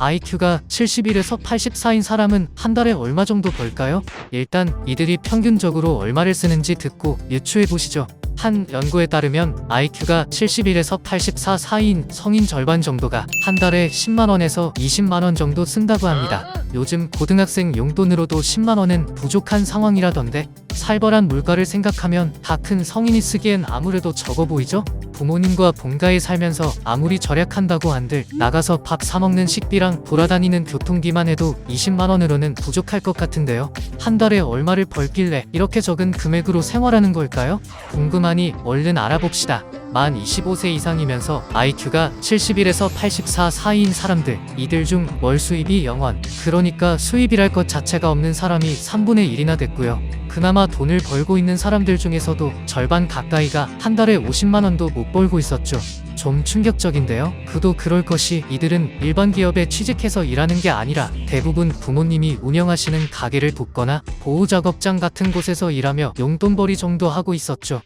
IQ가 71에서 84인 사람은 한 달에 얼마 정도 벌까요? 일단 이들이 평균적으로 얼마를 쓰는지 듣고 유추해 보시죠. 한 연구에 따르면 IQ가 71에서 84 사이인 성인 절반 정도가 한 달에 10만원에서 20만원 정도 쓴다고 합니다. 요즘 고등학생 용돈으로도 10만원은 부족한 상황이라던데 살벌한 물가를 생각하면 다 큰 성인이 쓰기엔 아무래도 적어 보이죠? 부모님과 본가에 살면서 아무리 절약한다고 한들 나가서 밥 사먹는 식비랑 돌아다니는 교통비만 해도 20만원으로는 부족할 것 같은데요. 한 달에 얼마를 벌길래 이렇게 적은 금액으로 생활하는 걸까요? 궁금 하니 얼른 알아봅시다. 만 25세 이상이면서 IQ가 71에서 84 사이인 사람들 이들 중 월 수입이 0원 그러니까 수입이랄 것 자체가 없는 사람이 3분의 1이나 됐고요. 그나마 돈을 벌고 있는 사람들 중에서도 절반 가까이가 한 달에 50만 원도 못 벌고 있었죠. 좀 충격적인데요. 그도 그럴 것이 이들은 일반 기업에 취직해서 일하는 게 아니라 대부분 부모님이 운영하시는 가게를 돕거나 보호작업장 같은 곳에서 일하며 용돈벌이 정도 하고 있었죠.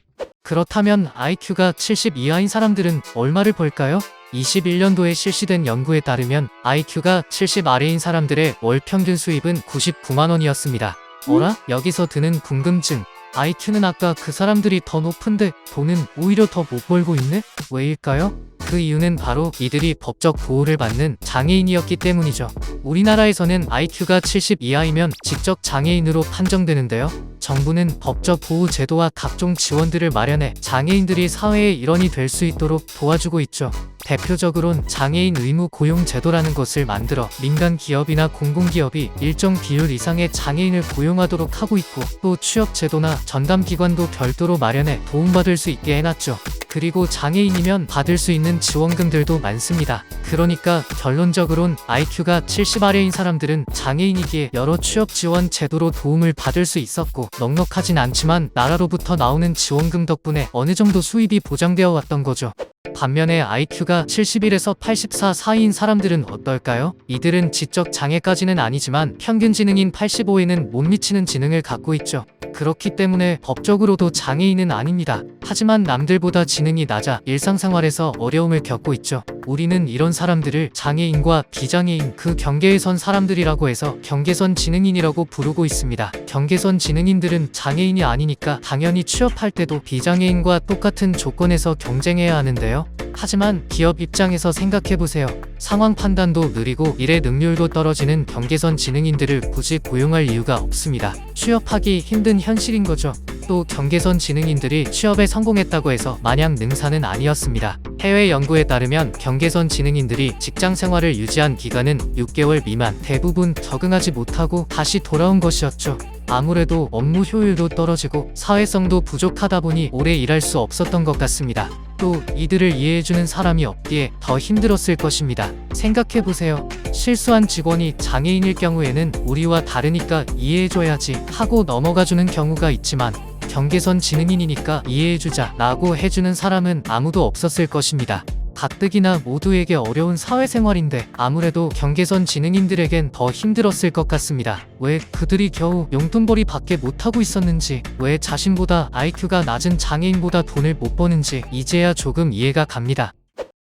그렇다면 IQ가 70 이하인 사람들은 얼마를 벌까요? 21년도에 실시된 연구에 따르면 IQ가 70 아래인 사람들의 월 평균 수입은 99만 원이었습니다. 어라? 여기서 드는 궁금증. IQ는 아까 그 사람들이 더 높은데 돈은 오히려 더 못 벌고 있네? 왜일까요? 그 이유는 바로 이들이 법적 보호를 받는 장애인이었기 때문이죠. 우리나라에서는 IQ가 70 이하이면 직접 장애인으로 판정되는데요. 정부는 법적 보호 제도와 각종 지원들을 마련해 장애인들이 사회의 일원이 될 수 있도록 도와주고 있죠. 대표적으론 장애인 의무 고용 제도라는 것을 만들어 민간 기업이나 공공기업이 일정 비율 이상의 장애인을 고용하도록 하고 있고 또 취업 제도나 전담 기관도 별도로 마련해 도움받을 수 있게 해놨죠. 그리고 장애인이면 받을 수 있는 지원금들도 많습니다. 그러니까 결론적으론 IQ가 70 아래인 사람들은 장애인이기에 여러 취업 지원 제도로 도움을 받을 수 있었고 넉넉하진 않지만 나라로부터 나오는 지원금 덕분에 어느 정도 수입이 보장되어 왔던 거죠. 반면에 IQ가 71에서 84 사이인 사람들은 어떨까요? 이들은 지적 장애까지는 아니지만 평균 지능인 85에는 못 미치는 지능을 갖고 있죠. 그렇기 때문에 법적으로도 장애인은 아닙니다. 하지만 남들보다 지능이 낮아 일상생활에서 어려움을 겪고 있죠. 우리는 이런 사람들을 장애인과 비장애인 그 경계에 선 사람들이라고 해서 경계선 지능인이라고 부르고 있습니다. 경계선 지능인들은 장애인이 아니니까 당연히 취업할 때도 비장애인과 똑같은 조건에서 경쟁해야 하는데요. 하지만 기업 입장에서 생각해보세요. 상황 판단도 느리고 일의 능률도 떨어지는 경계선 지능인들을 굳이 고용할 이유가 없습니다. 취업하기 힘든 현실인 거죠. 또 경계선 지능인들이 취업에 성공했다고 해서 마냥 능사는 아니었습니다. 해외 연구에 따르면 경계선 지능인들이 직장 생활을 유지한 기간은 6개월 미만 대부분 적응하지 못하고 다시 돌아온 것이었죠. 아무래도 업무 효율도 떨어지고 사회성도 부족하다 보니 오래 일할 수 없었던 것 같습니다. 또 이들을 이해해주는 사람이 없기에 더 힘들었을 것입니다. 생각해보세요. 실수한 직원이 장애인일 경우에는 우리와 다르니까 이해해줘야지 하고 넘어가주는 경우가 있지만 경계선 지능인이니까 이해해주자 라고 해주는 사람은 아무도 없었을 것입니다. 가뜩이나 모두에게 어려운 사회생활인데 아무래도 경계선 지능인들에겐 더 힘들었을 것 같습니다. 왜 그들이 겨우 용돈벌이 밖에 못하고 있었는지, 왜 자신보다 IQ가 낮은 장애인보다 돈을 못 버는지 이제야 조금 이해가 갑니다.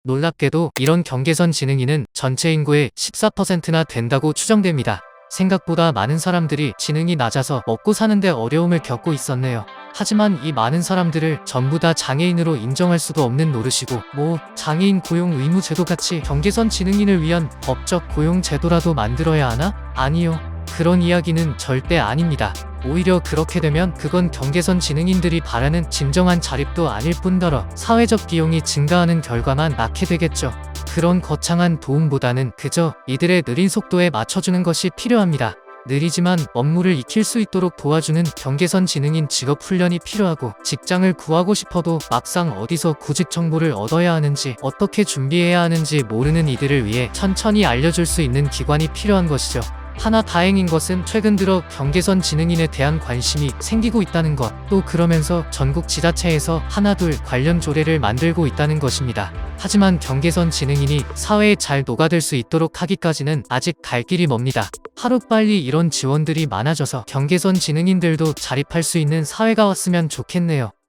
놀랍게도 이런 경계선 지능인은 전체 인구의 14%나 된다고 추정됩니다. 생각보다 많은 사람들이 지능이 낮아서 먹고 사는데 어려움을 겪고 있었네요. 하지만 이 많은 사람들을 전부 다 장애인으로 인정할 수도 없는 노릇이고, 뭐, 장애인 고용 의무 제도 같이 경계선 지능인을 위한 법적 고용 제도라도 만들어야 하나? 아니요. 그런 이야기는 절대 아닙니다. 오히려 그렇게 되면 그건 경계선 지능인들이 바라는 진정한 자립도 아닐 뿐더러 사회적 비용이 증가하는 결과만 낳게 되겠죠. 그런 거창한 도움보다는 그저 이들의 느린 속도에 맞춰주는 것이 필요합니다. 느리지만 업무를 익힐 수 있도록 도와주는 경계선 지능인 직업 훈련이 필요하고 직장을 구하고 싶어도 막상 어디서 구직 정보를 얻어야 하는지 어떻게 준비해야 하는지 모르는 이들을 위해 천천히 알려줄 수 있는 기관이 필요한 것이죠. 하나 다행인 것은 최근 들어 경계선 지능인에 대한 관심이 생기고 있다는 것, 또 그러면서 전국 지자체에서 하나둘 관련 조례를 만들고 있다는 것입니다. 하지만 경계선 지능인이 사회에 잘 녹아들 수 있도록 하기까지는 아직 갈 길이 멉니다. 하루빨리 이런 지원들이 많아져서 경계선 지능인들도 자립할 수 있는 사회가 왔으면 좋겠네요.